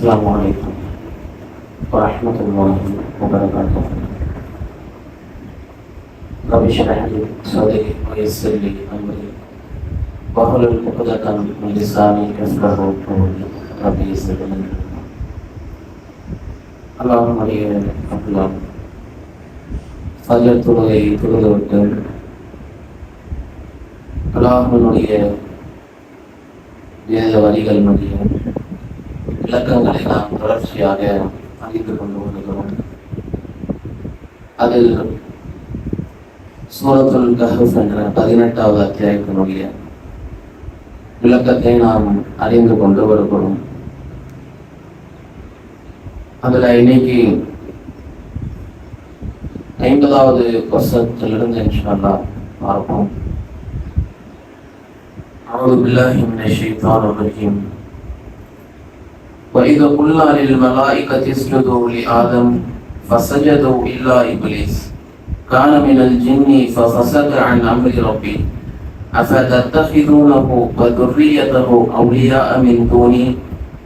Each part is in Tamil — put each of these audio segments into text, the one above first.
السلام عليكم ورحمة الله وبركاته رب اشرح لي صدري ويسر لي أمري واحلل عقدة من لساني يفقهوا قولي رب يسرني اللهم علي அப்லாம் ஃபஜர் தொழுகை தொழுதுவிட்டு அல்லாஹனுடைய வேத வரிகளினுடைய விளக்கங்களை நாம் தொடர்ச்சியாக அறிந்து கொண்டு வருகிறோம் அதில் சூரத்துல் கஹஃப் என்ற பதினெட்டாவது அத்தியாயத்தினுடைய விளக்கத்தை நாம் அறிந்து கொண்டு வருகிறோம் அதில் இன்னைக்கு ஐம்பதாவது வருஷத்திலிருந்து இன்ஷால்லா பார்ப்போம் أعوذ بالله من الشيطان الرجيم وإذا قلنا للملائكة اسجدوا لآدم فسجدوا إلا إبليس كان من الجن ففسد عن أمر ربي أفتتخذونه وذريته أولياء من دوني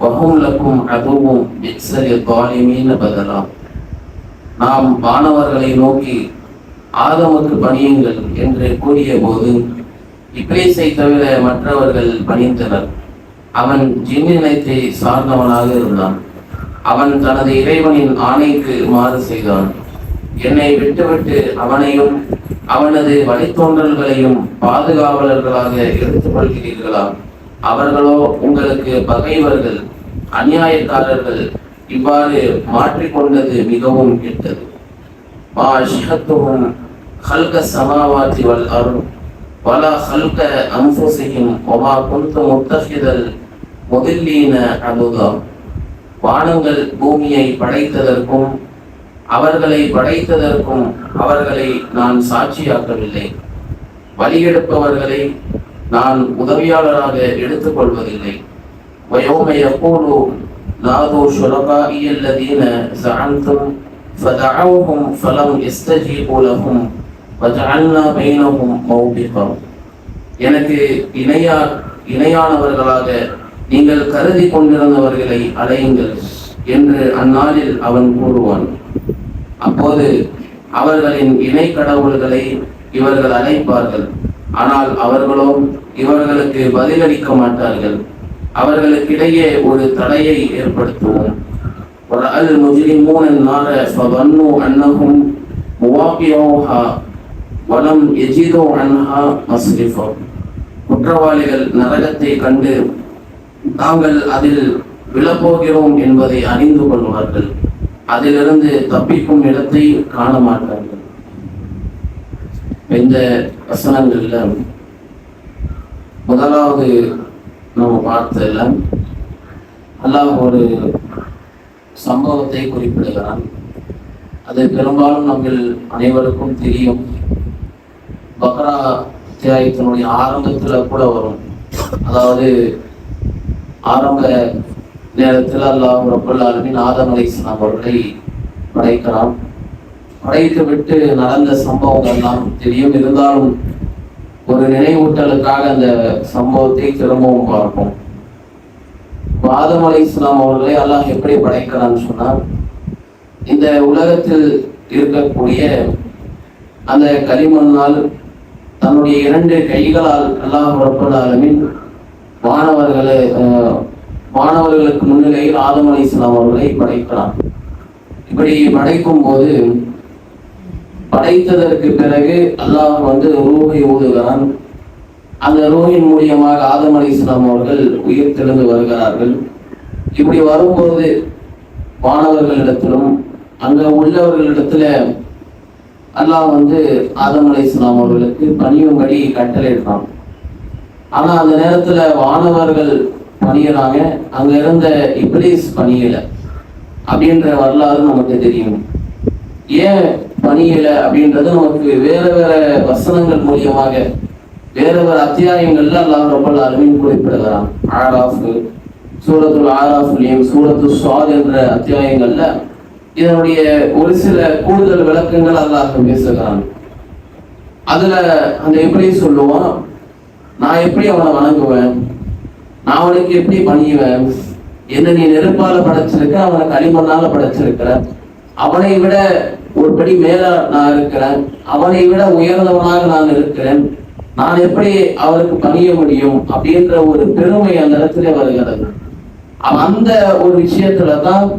وهم لكم عدو بئس للظالمين بدلا நாம் வானவர்களை நோக்கி ஆதமுக்கு பணியுங்கள் என்று கூறிய போது இப்ளீஸை தவிர மற்றவர்கள் பணிந்தனர் அவன் ஜின்னினத்தை சார்ந்தவனாக இருந்தான். அவன் தனது இறைவனின் ஆணைக்கு மாறு செய்தான். என்னை விட்டுவிட்டு அவனையும் அவனது வழித்தோன்றல்களையும் பாதுகாவலர்களாக எடுத்துக்கொள்கிறீர்களா? அவர்களோ உங்களுக்கு பகைவர்கள் அநியாயக்காரர்கள் இவ்வாறு மாற்றிக்கொண்டது மிகவும் கெட்டது. மா ஷஹத்துவும் ஹல்க சமாவாதி வல் அருள். வலா ஹல்க அன்புசியும் ஒமா குந்து முத்தகிதல் المضلين عضدا வானங்கள் பூமியை படைத்ததற்கும் அவர்களை படைத்ததற்கும் அவர்களை நான் சாட்சியாக்கவில்லை வழியெடுப்பவர்களை நான் உதவியாளராக எடுத்துக்கொள்வதில்லை ويوم يقول نادوا شركائي الذين زعمتم فدعوهم فلم يستجيبوا لهم وجعلنا بينهم موبقا எனக்கு இணையா இணையானவர்களாக நீங்கள் கருதி கொண்டிருந்தவர்களை அடையுங்கள் என்று அந்நாளில் அவன் கூறுவான் அப்போது அவர்களின் இணை கடவுள்களை இவர்கள் அழைப்பார்கள் ஆனால் அவர்களோ இவர்களுக்கு பதிலளிக்க மாட்டார்கள் அவர்களுக்கிடையே ஒரு தடையை ஏற்படுத்துவோம் ورأى المجرمون النار فظنوا أنهم مواقعوها ولم يجدوا عنها مصرفا குற்றவாளிகள் நரகத்தை கண்டு தாங்கள் அதில் விழப்போகிறோம் என்பதை அறிந்து கொள்வார்கள். அதிலிருந்து தப்பிக்கும் இடத்தை காண மாட்டார்கள். இந்த வசனங்கள்ல முதலாவது நம்ம பார்த்ததில்ல அல்லாஹ் ஒரு சம்பவத்தை குறிப்பிடுகிறான். அது பெரும்பாலும் நம்மில் அனைவருக்கும் தெரியும். பக்ரா அத்தியாயத்தினுடைய ஆரம்பத்துல கூட வரும். அதாவது ஆரம்ப நேரத்தில் அல்லாஹ் ரபுல் ஆலமின் ஆதம் அலைஸ்லாம் அவர்களை படைக்கிறான். படைத்து விட்டு நடந்த சம்பவங்கள் எல்லாம் தெரியும். இருந்தாலும் ஒரு நினைவூட்டலுக்காக அந்த சம்பவத்தை திரும்பவும் பார்ப்போம். ஆதம் அலை இஸ்லாம் அவர்களை அல்லாஹ் எப்படி படைக்கிறான்னு சொன்னால் இந்த உலகத்தில் இருக்கக்கூடிய அந்த களிமண்ணால் தன்னுடைய இரண்டு கைகளால் அல்லாஹ் ரப்பல் ஆலமின் மாணவர்களை மாணவர்களுக்கு முன்னிலையில் ஆதம் அலி இஸ்லாம் அவர்களை படைக்கிறான் இப்படி படைக்கும் போது படைத்ததற்கு பிறகு அல்லாஹ் வந்து ரூஹை ஊதுகிறான். அந்த ரூஹின் மூலியமாக ஆதம் அலி இஸ்லாம் அவர்கள் உயிர் தெளிந்து வருகிறார்கள். இப்படி வரும்போது மாணவர்களிடத்திலும் அங்க உள்ளவர்களிடத்துல அல்லாஹ் வந்து ஆதம் அலி இஸ்லாம் அவர்களுக்கு பணியும்படி கட்டளையிடுறான். ஆனா அந்த நேரத்துல வானவர்கள் பணியறாங்க. அங்க இருந்த இப்ளீஸ் பணியல அப்படின்ற வரலாறு நமக்கு தெரியும். ஏன் பணியல அப்படின்றது நமக்கு வேற வேற வசனங்கள் மூலியமாக வேற வேற அத்தியாயங்கள்ல எல்லாம் ரொம்ப அருமையும் குறிப்பிடுகிறான். ஆராஃப் சூரத்துல் ஆராஃப்லையும் சூரத்து சுவாத் என்ற அத்தியாயங்கள்ல இதனுடைய ஒரு சில கூடுதல் விளக்கங்கள் அல்லாஹ் பேசுகிறான். அதுல அந்த எப்படி சொல்லுவான் நான் எப்படி அவனை வணங்குவேன்? நான் அவனுக்கு எப்படி பணியுவேன்? என்ன நீ நெருப்பால படைச்சிருக்க அவனை களிமண்ணால படைச்சிருக்கிற? அவனை விட ஒரு படி மேல நான் இருக்கிறேன். அவனை விட உயர்ந்தவனாக நான் இருக்கிறேன். நான் எப்படி அவருக்கு பணிய முடியும் அப்படின்ற ஒரு பெருமை அந்த இடத்துல வருகிறது. அந்த ஒரு விஷயத்துலதான்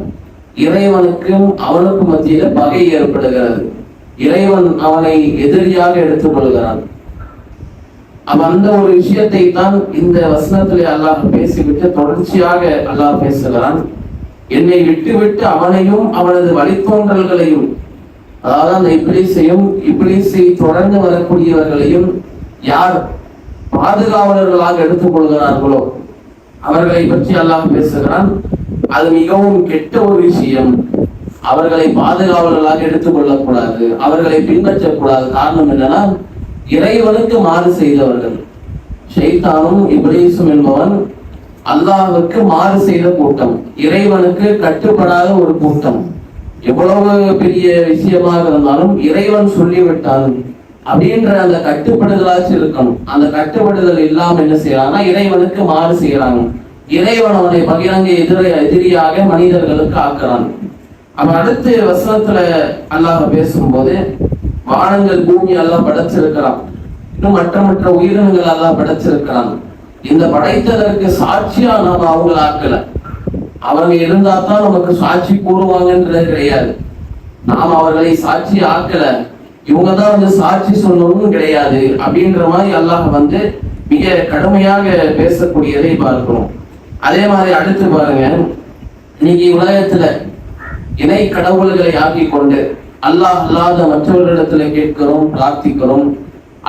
இறைவனுக்கும் அவனுக்கும் மத்தியில பகை ஏற்படுகிறது. இறைவன் அவனை எதிரியாக எடுத்துக்கொள்கிறான். அப்ப அந்த ஒரு விஷயத்தை தான் இந்த வசனத்திலே அல்லாஹ் பேசிவிட்டு தொடர்ச்சியாக அல்லாஹ் பேசுகிறான். என்னை விட்டுவிட்டு அவனையும் அவனது வழித்தோன்றல்களையும் அதாவது அந்த இப்ளீஸையும் இப்ளீஸை தொடர்ந்து வரக்கூடியவர்களையும் யார் பாதுகாவலர்களாக எடுத்துக்கொள்கிறார்களோ அவர்களை பற்றி அல்லாஹ் பேசுகிறான். அது மிகவும் கெட்ட ஒரு விஷயம். அவர்களை பாதுகாவலர்களாக எடுத்துக்கொள்ளக்கூடாது. அவர்களை பின்பற்றக்கூடாது. காரணம் என்னன்னா இறைவனுக்கு மாறு செய்தவர்கள். ஷைத்தானும் இப்ரேசும் என்பவன் அல்லாஹுக்கு மாறு செய்த கூட்டம். இறைவனுக்கு கட்டுப்படாத ஒரு கூட்டம். எவ்வளவு பெரிய விஷயமாக இருந்தாலும் இறைவன் சொல்லிவிட்டான் அப்படின்ற அந்த கட்டுப்படுதலாச்சு இருக்கணும். அந்த கட்டுப்படுதல் இல்லாம என்ன செய்யறாங்கன்னா இறைவனுக்கு மாறு செய்யறாங்க. இறைவன் அவனை பகிரங்க எதிர எதிரியாக மனிதர்களுக்கு ஆக்குறான். அவன் அடுத்து வசனத்துல அல்லாஹ் பேசும்போது வானங்கள் பூமி எல்லாம் படைச்சிருக்கிறான். இன்னும் மற்ற மற்ற உயிரினங்கள் எல்லாம் படைச்சிருக்கிறான். இந்த படைத்ததற்கு சாட்சியா நாம அவங்கள ஆக்கல. அவங்க இருந்தா தான் நமக்கு சாட்சி கூறுவாங்கன்றது கிடையாது. நாம் அவர்களை சாட்சி ஆக்கல. இவங்க தான் வந்து சாட்சி சொல்லணும்னு கிடையாது. அப்படின்ற மாதிரி அல்லாஹ் வந்து மிக கடுமையாக பேசக்கூடியதை பார்க்கிறோம். அதே மாதிரி அடுத்து பாருங்க இன்னைக்கு உலகத்துல இணை கடவுள்களை ஆக்கி கொண்டு அல்லாஹ் அல்லாத மற்றவர்களிடத்துல கேட்கிறோம் பிரார்த்திக்கிறோம்.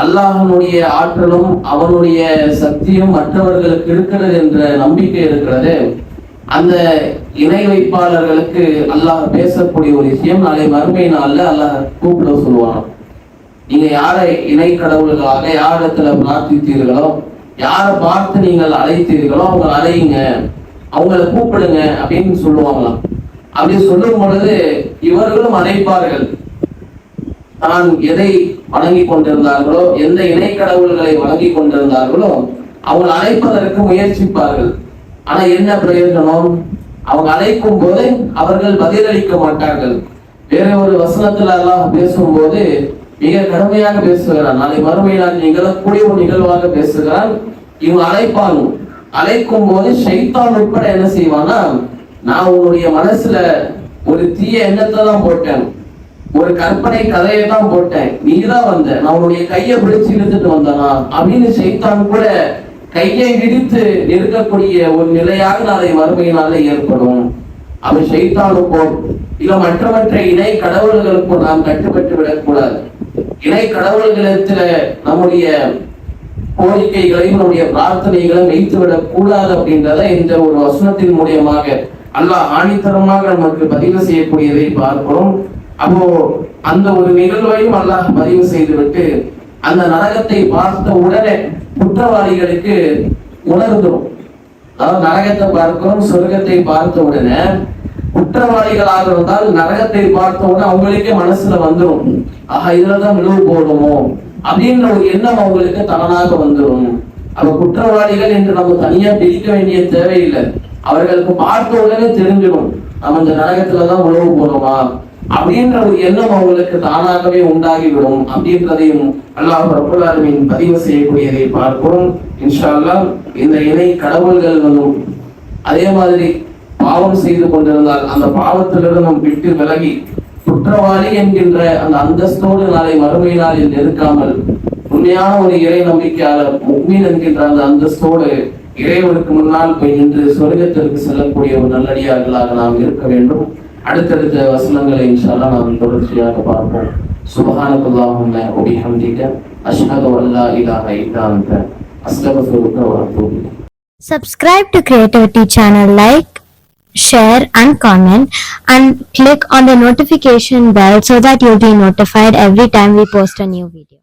அல்லாஹனுடைய ஆற்றலும் அவனுடைய சக்தியும் மற்றவர்களுக்கு இருக்கிறது என்ற நம்பிக்கை இருக்கிறது. அந்த இணை வைப்பாளர்களுக்கு அல்லாஹ் பேசக்கூடிய ஒரு விஷயம் நாளை மறுமை நாள்ல அல்லாஹ் கூப்பிட சொல்லுவான் நீங்க யாரை இணை கடவுள்களாக யாரிடத்துல பிரார்த்தித்தீர்களோ யாரை பார்த்து நீங்கள் அழைத்தீர்களோ அவங்க அழையுங்க. அவங்கள கூப்பிடுங்க அப்படின்னு சொல்லுவாங்களாம். அப்படி சொல்லும் பொழுது இவர்களும் அழைப்பார்கள் தான் எதை வணங்கி கொண்டிருந்தார்களோ எந்த இணை கடவுள்களை வணங்கி கொண்டிருந்தார்களோ அவங்க அழைப்பதற்கு முயற்சிப்பார்கள். ஆனா என்ன பிரயோஜனம்? அவங்க அழைக்கும் போது அவர்கள் பதிலளிக்க மாட்டார்கள். வேற ஒரு வசனத்துல எல்லாம் பேசும்போது மிக கடுமையாக பேசுகிறான். நாளை மறுமையினால் நிகழக்கூடிய ஒரு நிகழ்வாக பேசுகிறான். இவங்க அழைப்பானும் அழைக்கும் போது ஷைத்தான் உட்பட என்ன செய்வானா நான் உன்னுடைய மனசுல ஒரு தீய எண்ணத்தை தான் போட்டேன். ஒரு கற்பனை கதையை தான் போட்டேன். நீ தான் வந்த. நான் உன்னுடைய கையை பிடிச்சு இழுத்துட்டு வந்தனா? அப்படின்னு செய்தான் கூட கையை இடித்து நிற்கக்கூடிய ஒரு நிலையாக நாளை வறுமையினால ஏற்படும். அவன் செய்தானுக்கோ இல்ல மற்ற மற்ற இணை கடவுள்களுக்கும் நாம் கட்டுப்பட்டு விடக்கூடாது. இணை கடவுள்களிடத்துல நம்முடைய கோரிக்கைகளையும் நம்முடைய பிரார்த்தனைகளையும் வைத்து விடக்கூடாது அப்படின்றத இந்த ஒரு வசனத்தின் மூலியமாக அல்லாஹ் ஆணித்தரமாக நமக்கு பதிவு செய்யக்கூடியதை பார்க்கிறோம். அப்போ அந்த ஒரு நிகழ்வையும் அல்லாஹ் பதிவு செய்துவிட்டு அந்த நரகத்தை பார்த்த உடனே குற்றவாளிகளுக்கு உணர்ந்துடும் அதாவது நரகத்தை பார்க்கிறோம் சொர்க்கத்தை பார்த்த உடனே குற்றவாளிகளாக இருந்தால் நரகத்தை பார்த்த உடனே அவங்களுக்கே மனசுல வந்துடும் ஆஹா இதுலதான் விழுவு போடுமோ? அப்படின்ற ஒரு எண்ணம் அவங்களுக்கு தனனாக வந்துடும் அப்ப குற்றவாளிகள் என்று நம்ம தனியா பிரிக்க வேண்டிய தேவையில்லை. அவர்களுக்கு பார்த்த உடனே தெரிஞ்சிடும். நம்ம இந்த நரகத்துலதான் உழவு போடுமா அப்படின்ற ஒரு எண்ணம் அவங்களுக்கு தானாகவே உண்டாகிவிடும். அப்படின்றதையும் அல்லாஹ் ரப்பல் பதிவு செய்யக்கூடியதை பார்க்கிறோம் இன்ஷால்லா இந்த இணை கடவுள்கள் வந்து அதே மாதிரி பாவம் செய்து கொண்டிருந்தால் அந்த பாவத்திலிருந்து நம் விட்டு விலகி குற்றவாளி என்கின்ற அந்த அந்தஸ்தோடு நாளை மறுமை நாளில் இருக்காமல் உண்மையான ஒரு இறை நம்பிக்கையாளர் முக்மீன் என்கின்ற அந்த அந்தஸ்தோடு இறைவனுக்கு முன்னால் போய் நின்று சொர்க்கத்திற்கு செல்லக்கூடிய ஒரு நல்லடியார்களாக நாம் இருக்க வேண்டும். அடுத்தடுத்த வசனங்களை இன்ஷால்லா நாம் தொடர்ச்சியாக பார்ப்போம். சுபஹானகுல்லாஹும்ம ஒபிஹம்திக அஷ்ஹது அல்லா இலாஹ இல்லா அந்த அஸ்தக்ஃபிருக வ அத்தூபு Subscribe to Creativity channel, like, share and comment and click on the notification bell so that you'll be notified every time we post a new video.